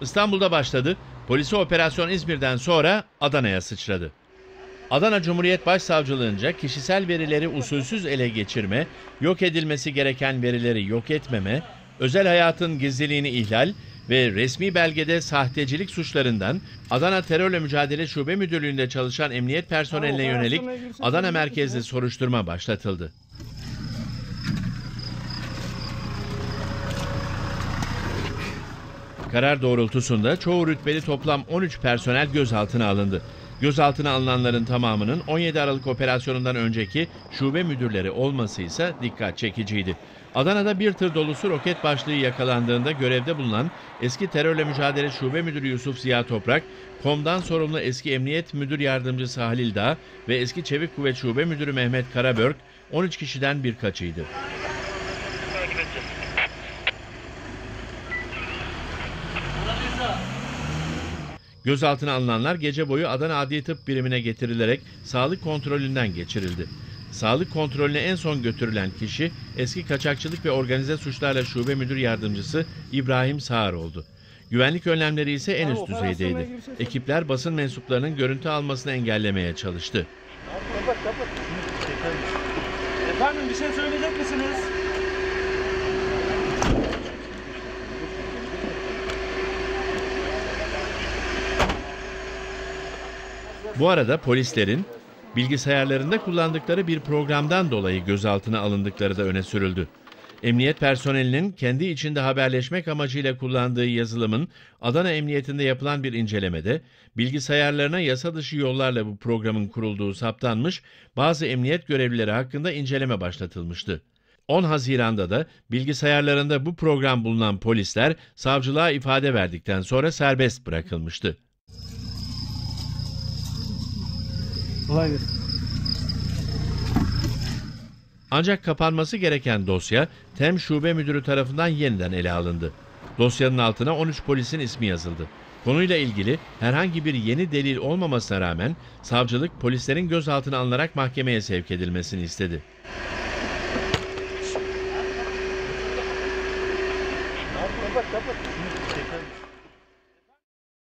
İstanbul'da başladı. Polisi Operasyon İzmir'den sonra Adana'ya sıçradı. Adana Cumhuriyet Başsavcılığınca kişisel verileri usulsüz ele geçirme, yok edilmesi gereken verileri yok etmeme, özel hayatın gizliliğini ihlal ve resmi belgede sahtecilik suçlarından Adana Terörle Mücadele Şube Müdürlüğü'nde çalışan emniyet personeline yönelik Adana merkezli soruşturma başlatıldı. Karar doğrultusunda çoğu rütbeli toplam 13 personel gözaltına alındı. Gözaltına alınanların tamamının 17 Aralık operasyonundan önceki şube müdürleri olması ise dikkat çekiciydi. Adana'da bir tır dolusu roket başlığı yakalandığında görevde bulunan eski terörle mücadele şube müdürü Yusuf Ziya Toprak, KOM'dan sorumlu eski emniyet müdür yardımcısı Halil Dağ ve eski çevik kuvvet şube müdürü Mehmet Karabörk 13 kişiden birkaçıydı. Gözaltına alınanlar gece boyu Adana Adli Tıp Birimine getirilerek sağlık kontrolünden geçirildi. Sağlık kontrolüne en son götürülen kişi eski kaçakçılık ve organize suçlarla şube müdür yardımcısı İbrahim Sağır oldu. Güvenlik önlemleri ise en üst düzeydeydi. Ekipler basın mensuplarının görüntü almasını engellemeye çalıştı. Efendim bir şey söyleyecek misiniz? Bu arada polislerin bilgisayarlarında kullandıkları bir programdan dolayı gözaltına alındıkları da öne sürüldü. Emniyet personelinin kendi içinde haberleşmek amacıyla kullandığı yazılımın Adana Emniyetinde yapılan bir incelemede bilgisayarlarına yasa dışı yollarla bu programın kurulduğu saptanmış, bazı emniyet görevlileri hakkında inceleme başlatılmıştı. 10 Haziran'da da bilgisayarlarında bu program bulunan polisler savcılığa ifade verdikten sonra serbest bırakılmıştı. Kolay gelsin. Ancak kapanması gereken dosya TEM Şube Müdürü tarafından yeniden ele alındı. Dosyanın altına 13 polisin ismi yazıldı. Konuyla ilgili herhangi bir yeni delil olmamasına rağmen savcılık polislerin gözaltına alınarak mahkemeye sevk edilmesini istedi.